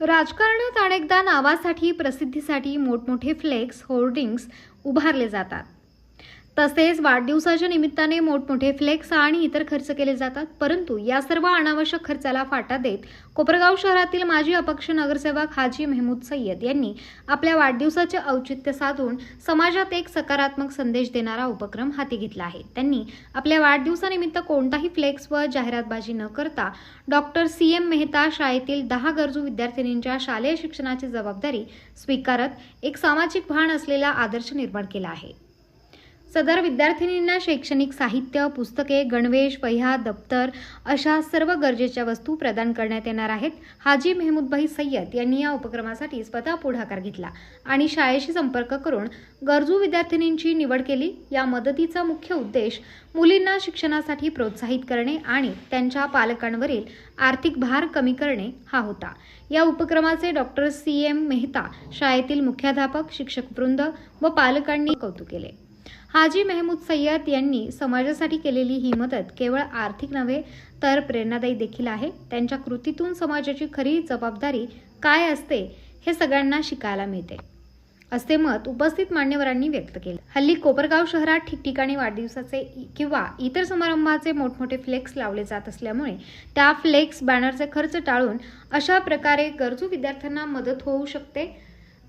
राजकारणात अनेकदा नावासाठी प्रसिद्धीसाठी मोठमोठे फ्लेक्स होर्डिंग्स उभारले जातात. तसेच वाढदिवसाच्या निमित्ताने मोठमोठे फ्लेक्स आणि इतर खर्च केले जातात. परंतु या सर्व अनावश्यक खर्चाला फाटा देत कोपरगाव शहरातील माजी अपक्ष नगरसेवक हाजी मेहमूद सय्यद यांनी आपल्या वाढदिवसाचे औचित्य साधून समाजात एक सकारात्मक संदेश देणारा उपक्रम हाती घेतला आहे. त्यांनी आपल्या वाढदिवसानिमित्त कोणताही फ्लेक्स व जाहिरातबाजी न करता डॉक्टर सी. एम. मेहता शाळेतील दहा गरजू विद्यार्थिनींच्या शालेय शिक्षणाची जबाबदारी स्वीकारत एक सामाजिक भान असलेला आदर्श निर्माण केला आहे. सदर विद्यार्थिनींना शैक्षणिक साहित्य पुस्तके गणवेश वह्या दप्तर अशा सर्व गरजेच्या वस्तू प्रदान करण्यात येणार आहेत. हाजी मेहमूदभाई सय्यद यांनी या उपक्रमासाठी स्वतः पुढाकार घेतला आणि शाळेशी संपर्क करून गरजू विद्यार्थिनींची निवड केली. या मदतीचा मुख्य उद्देश मुलींना शिक्षणासाठी प्रोत्साहित करणे आणि त्यांच्या पालकांवरील आर्थिक भार कमी करणे हा होता. या उपक्रमाचे डॉक्टर सी. एम. मेहता शाळेतील मुख्याध्यापक शिक्षक वृंद व पालकांनी कौतुक केले. हाजी मेहमूद सय्यद यांनी समाजासाठी केलेली ही मदत केवळ आर्थिक नव्हे तर प्रेरणादायी देखील आहे. त्यांच्या कृतीतून समाजाची खरी जबाबदारी काय असते हे सगळ्यांना शिकायला मिळते. असे मत उपस्थित मान्यवरांनी व्यक्त केले. हल्ली कोपरगाव शहरात ठिकठिकाणी वाढदिवसाचे किंवा इतर समारंभाचे मोठमोठे फ्लेक्स लावले जात असल्यामुळे त्या फ्लेक्स बॅनरचे खर्च टाळून अशा प्रकारे गरजू विद्यार्थ्यांना मदत होऊ शकते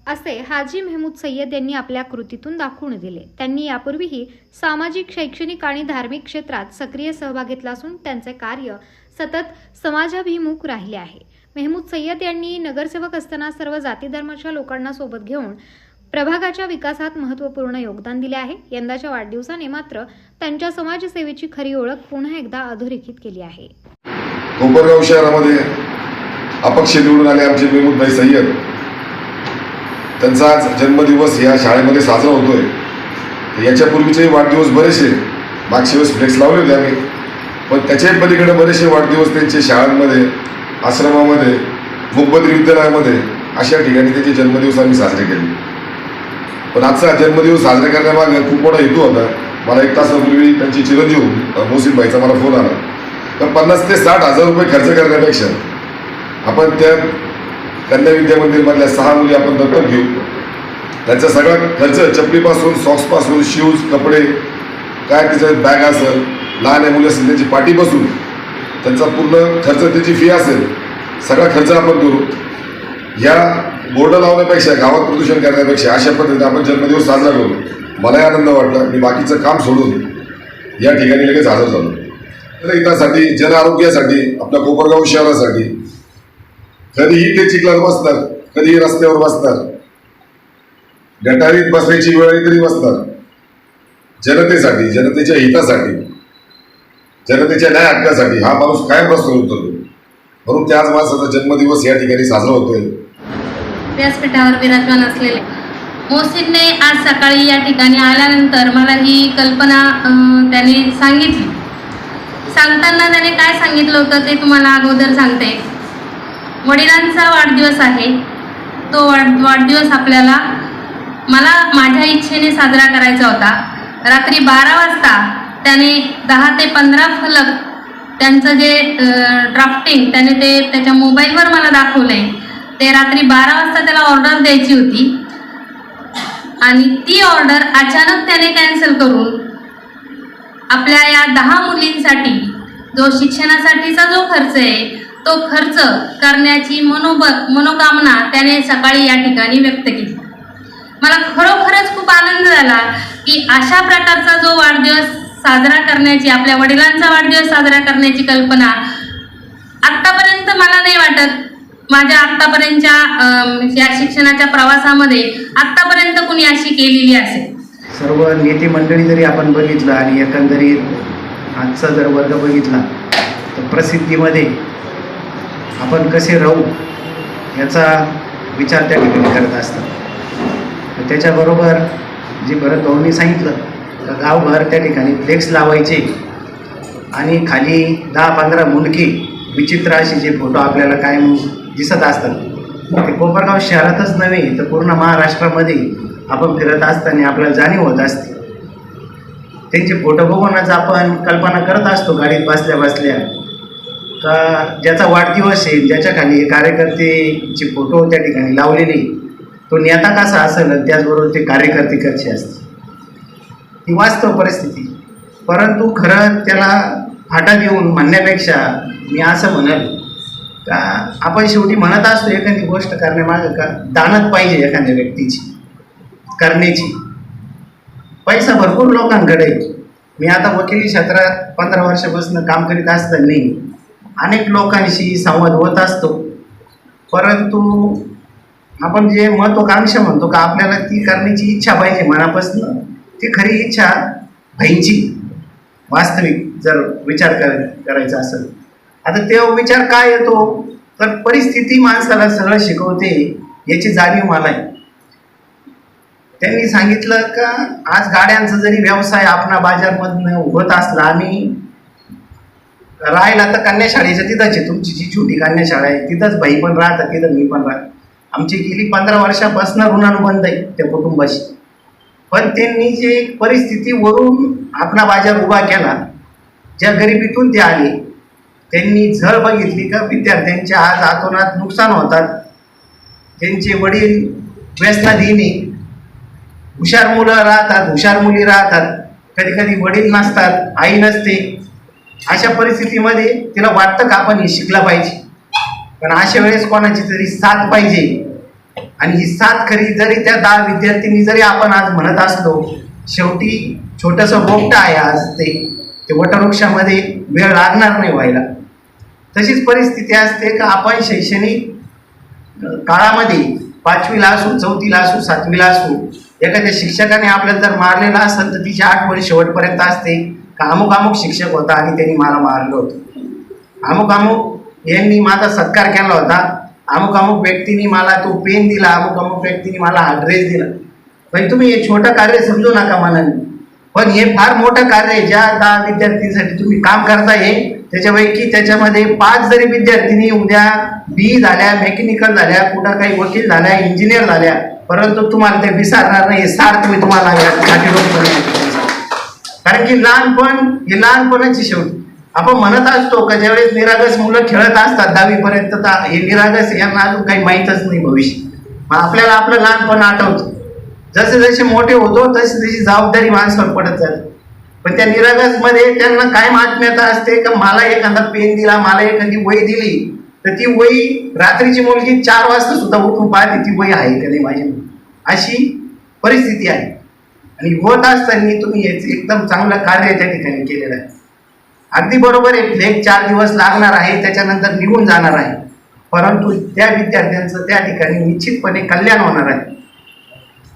असे हाजी मेहमूद सय्यद यांनी आपल्या कृतीतून दाखवून दिले. त्यांनी यापूर्वीही सामाजिक शैक्षणिक आणि धार्मिक क्षेत्रात सक्रिय सहभाग घेतला असून त्यांचे कार्य सतत समाजाभिमुख राहिले आहे. मेहमूद सय्यद यांनी नगरसेवक असताना सर्व जाती धर्माच्या लोकांना सोबत घेऊन प्रभागाच्या विकासात महत्त्वपूर्ण योगदान दिले आहे. यंदाच्या वाढदिवसाने मात्र त्यांच्या समाजसेवेची खरी ओळख पुन्हा एकदा अधोरेखित केली आहे. कोपरगाव शहरामध्ये अपक्ष निवडून आले आमचे मेहमूदभाई सय्यद. त्यांचा आज जन्मदिवस या शाळेमध्ये साजरा होतोय. याच्यापूर्वीचे वाढदिवस बरेचसे मागच्या वेळेस फ्लेक्स लावले होते आम्ही. पण त्याच्याही पलीकडे बरेचसे वाढदिवस त्यांचे शाळांमध्ये आश्रमामध्ये मुकबद्री विद्यालयामध्ये अशा ठिकाणी त्यांचे जन्मदिवस आम्ही साजरे केले. पण आजचा जन्मदिवस साजरा करण्यामागे खूप मोठा हेतू होता. मला एक तासापूर्वी त्यांचे चिरंजीव अ, मोहसिन भाईचा मला फोन आला. तर पन्नास ते साठ हजार रुपये खर्च करण्यापेक्षा आपण त्या कन्या विद्या मंदिरमधल्या सहा मुली आपण दत्तक घेऊ. त्यांचा सगळा खर्च चपलीपासून सॉक्सपासून शूज कपडे काय तिचं बॅग असेल लहान आहे मुली असेल त्यांची पाठी बसून त्यांचा पूर्ण खर्च त्याची फी असेल सगळा खर्च आपण करू. या बोर्ड लावण्यापेक्षा गावात प्रदूषण करण्यापेक्षा अशा पद्धतीने आपण जन्मदिवस साजरा करू. मलाही आनंद वाटला. मी बाकीचं काम सोडून या ठिकाणी लगेच हजर झालो. तर हितासाठी जन आरोग्यासाठी आपल्या कोपरगाव शहरासाठी कधीही ते चिखलात बसतात कधीही रस्त्यावर बसतात. गटारीत बसण्याची वेळ तरी बसतात. जनतेसाठी जनतेच्या हितासाठी जनतेच्या न्याय हक्कासाठी हा माणूस कायम रस्त्यावर उतरतो म्हणून त्याच माणसाचा जन्मदिवस या ठिकाणी साजरा होतोय. व्यासपीठावर विराजमान असलेले मोहसिनने आज सकाळी या ठिकाणी आल्यानंतर मला ही कल्पना त्याने सांगितली. सांगताना त्याने काय सांगितलं होतं ते तुम्हाला अगोदर सांगते. वडिलांचा वाढदिवस आहे. तो वाढ वाढदिवस आपल्याला मला माझ्या इच्छेने साजरा करायचा होता. रात्री बारा वाजता त्याने दहा ते पंधरा फलक त्यांचं जे ड्राफ्टिंग त्याने ते त्याच्या मोबाईलवर मला दाखवलं आहे ते रात्री बारा वाजता त्याला ऑर्डर द्यायची होती. आणि ती ऑर्डर अचानक त्याने कॅन्सल करून आपल्या या दहा मुलींसाठी जो शिक्षणासाठीचा जो खर्च आहे तो खर्च करण्याची मनोबत मनोकामना त्याने सकाळी या ठिकाणी व्यक्त केली. मला खरोखरच खूप आनंद झाला की अशा प्रकारचा जो वाढदिवस साजरा करण्याची आपल्या वडिलांचा वाढदिवस साजरा करण्याची कल्पना आत्तापर्यंत मला नाही वाटत. माझ्या आत्तापर्यंतच्या या शिक्षणाच्या प्रवासामध्ये आत्तापर्यंत कुणी अशी केलेली असेल. सर्व नेते मंडळी जरी आपण बघितलं आणि एकंदरीत आजचा जर वर्ग बघितला तर प्रसिद्धीमध्ये आपण कसे राहू याचा विचार त्या ठिकाणी करत असतात. तर त्याच्याबरोबर जे भरत भाऊंनी सांगितलं तर गावभर त्या ठिकाणी फ्लेक्स लावायचे आणि खाली दहा पंधरा मुंडकी विचित्र असे जे फोटो आपल्याला कायम दिसत असतात. ते कोपरगाव शहरातच नव्हे तर पूर्ण महाराष्ट्रामध्ये आपण फिरत असताना आपल्याला जाणीव होत असते. त्यांचे फोटो बघूनच आपण कल्पना करत असतो गाडीत बसल्या बसल्या. का ज्याचा वाढदिवस आहे ज्याच्या खाली कार्यकर्तेचे फोटो त्या ठिकाणी लावलेले तो नेता कसा असेल त्याचबरोबर ते कार्यकर्ते कसे असतील. ही वास्तव परिस्थिती. परंतु खरं त्याला फाटा देऊन म्हणण्यापेक्षा मी असं म्हणाल का आपण शेवटी म्हणत असतो एखादी गोष्ट करण्यामागं का? दानत पाहिजे एखाद्या व्यक्तीची करण्याची. पैसा भरपूर लोकांकडे मी आता वकिली क्षेत्रात पंधरा वर्षापासून काम करीत असताना अनेक लोकांशी संवाद होत असतो. परंतु आपण जे महत्वाकांक्षा म्हणतो का आपल्याला ती करण्याची इच्छा पाहिजे मनापासून. ती खरी इच्छा भाईची वास्तविक जर विचार कर करायचा असेल. आता तेव्हा विचार काय येतो? तर परिस्थिती माणसाला सगळं शिकवते याची जाणीव मला आहे. त्यांनी सांगितलं का आज गाड्यांचा जरी व्यवसाय आपणा बाजारमधनं होत असला आणि राहायला तर कन्याशाळेच्या तिथंच आहे. तुमची जी छोटी कन्याशाळा आहे तिथंच बाई पण राहतात तिथं मी पण राहत. आमची गेली पंधरा वर्षापासून ऋणानुबंध आहे त्या कुटुंबाशी. पण त्यांनी जे परिस्थितीवरून आपला बाजार उभा केला ज्या गरिबीतून ते आले त्यांनी झळ बघितली का विद्यार्थ्यांच्या आज हातोनात नुकसान होतात. त्यांचे वडील व्यसनाधीने हुशार मुलं राहतात हुशार मुली राहतात. कधी कधी वडील नसतात आई नसते. अशा परिस्थितीमध्ये तिला वाटतं का आपण हे शिकला पाहिजे? पण अशा वेळेस कोणाची तरी साथ पाहिजे. आणि ही साथ खरी जरी त्या दहा विद्यार्थ्यांनी जरी आपण आज म्हणत असलो शेवटी छोटंसं रोपटं आहे आज ते. ते वटवृक्षामध्ये वेळ लागणार नाही व्हायला. तशीच परिस्थिती असते का आपण शैक्षणिक काळामध्ये पाचवीला असू चौथीला असू सातवीला असू एखाद्या शिक्षकाने आपल्याला जर मारलेलं असेल तर तिची आठवण शेवटपर्यंत असते. का अमुक अमुक शिक्षक होता आणि त्यांनी मला मारलं होतं. अमुक अमुक यांनी माझा सत्कार केला होता. अमुक अमुक व्यक्तीने मला तो पेन दिला. अमुक अमुक व्यक्तीने मला हा ड्रेस दिला. पण तुम्ही हे छोटं कार्य समजू नका मनाने. पण हे फार मोठं कार्य आहे. ज्या दहा विद्यार्थ्यांसाठी तुम्ही काम करताय त्याच्यापैकी त्याच्यामध्ये पाच जरी विद्यार्थिनी उद्या बी झाल्या मेकॅनिकल झाल्या कुठं काही वकील झाल्या इंजिनियर झाल्या परंतु तुम्हाला ते विसरणार नाही. सार सार्थ मी तुम्हाला या ठिकाणी कारण की लहानपण हे लहानपणाची शेवटी. आपण म्हणत असतो का ज्यावेळेस निरागस मुलं खेळत असतात दहावीपर्यंत तर हे निरागस यांना अजून काही माहीतच नाही भविष्य मग आपल्याला आपलं लहानपण आठवतं. जसे जसे मोठे होतो तशी तशी जबाबदारी माणसावर पडत जाते. पण त्या निरागसमध्ये त्यांना काय मात्म्यता असते का मला एखादा पेन दिला मला एखादी वही दिली तर ती वही रात्रीची मुलगी चार वाजता सुद्धा उठून पाहते ती वही आहे का नाही माझी अशी परिस्थिती आहे. आणि होत असताना तुम्ही एकदम चांगलं कार्य त्या ठिकाणी केलेलं आहे. अगदी बरोबर आहे एक चार दिवस लागणार आहे त्याच्यानंतर निघून जाणार आहे. परंतु त्या विद्यार्थ्यांचं त्या ठिकाणी निश्चितपणे कल्याण होणार आहे.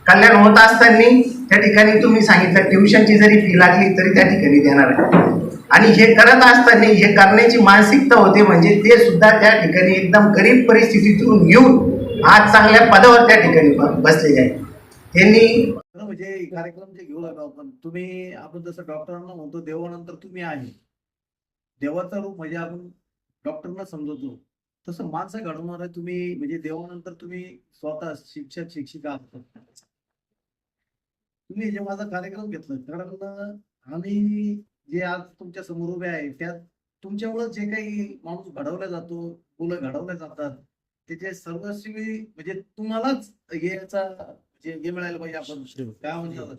कल्याण होत असताना त्या ठिकाणी तुम्ही सांगितलं ट्युशनची जरी फी लागली तरी त्या ठिकाणी देणार आहे. आणि हे करत असताना हे करण्याची मानसिकता होते म्हणजे ते सुद्धा त्या ठिकाणी एकदम गरीब परिस्थितीतून येऊन आज चांगल्या पदावर त्या ठिकाणी बसलेले आहे त्यांनी म्हणजे कार्यक्रम जे घेऊ लागलो आपण तुम्ही आपण जसं डॉक्टरांना म्हणतो देवानंतर तुम्ही आहे. देवाचं रूप म्हणजे आपण डॉक्टरना समजवतो तसं माणसं घडवणार आहे तुम्ही म्हणजे देवानंतर तुम्ही स्वतः शिक्षक शिक्षिका असतात तुम्ही जे माझा कार्यक्रम घेतला कारण आम्ही जे आज तुमच्यासमोर उभे आहे त्यात तुमच्यामुळे जे काही माणूस घडवला जातो मुलं घडवल्या जातात त्याचे सर्वस्वी म्हणजे तुम्हालाच याचा जे हे मिळायला पाहिजे आपण काय म्हणतात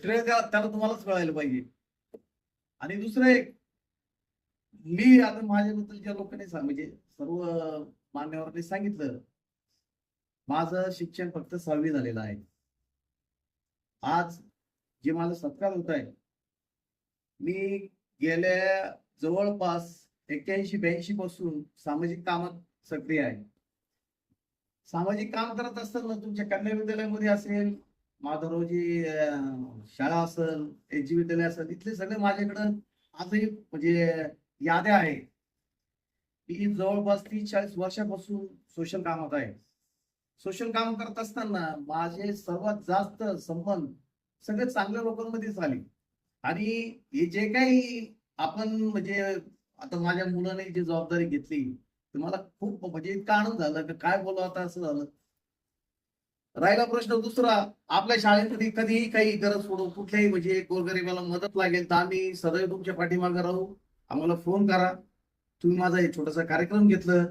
श्रेय त्या- त्याला तुम्हालाच मिळायला पाहिजे. आणि दुसरं एक मी आता माझ्याबद्दल ज्या लोकांनी सांग म्हणजे सर्व मान्यवरांनी सांगितलं माझं शिक्षण फक्त सहावी झालेलं आहे. आज जे माझा सत्कार होत आहे मी गेल्या जवळपास एक्क्याऐंशी ब्याऐंशी पासून सामाजिक कामात सक्रिय आहे. सामाजिक काम करत असताना तुमच्या कन्या विद्यालयामध्ये असेल माधवरावजी शाळा असेल एच जी विद्यालय असेल इथले सगळे माझ्याकडं आजही म्हणजे याद्या आहे. मी जवळपास तीस चाळीस वर्षापासून सोशल कामात आहे. सोशल काम करत असताना माझे सर्वात जास्त संबंध सगळे चांगल्या लोकांमध्येच आले. आणि हे जे काही आपण म्हणजे आता माझ्या मुलाने जी जबाबदारी घेतली मला खूप म्हणजे इतका आनंद झाला की काय बोलावं आता असं झालं. राहिला प्रश्न दुसरा आपल्या शाळेमध्ये कधीही काही गरज पडू कुठल्याही म्हणजे गोरगरीबाला मदत लागेल तर आम्ही सदैव तुमच्या पाठीमागे राहू. आम्हाला फोन करा. तुम्ही माझा एक छोटासा कार्यक्रम घेतलं.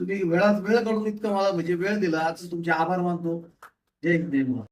तुम्ही वेळात वेळ काढून इतकं मला म्हणजे वेळ दिला. आज तुमचे आभार मानतो. जय हिंद जय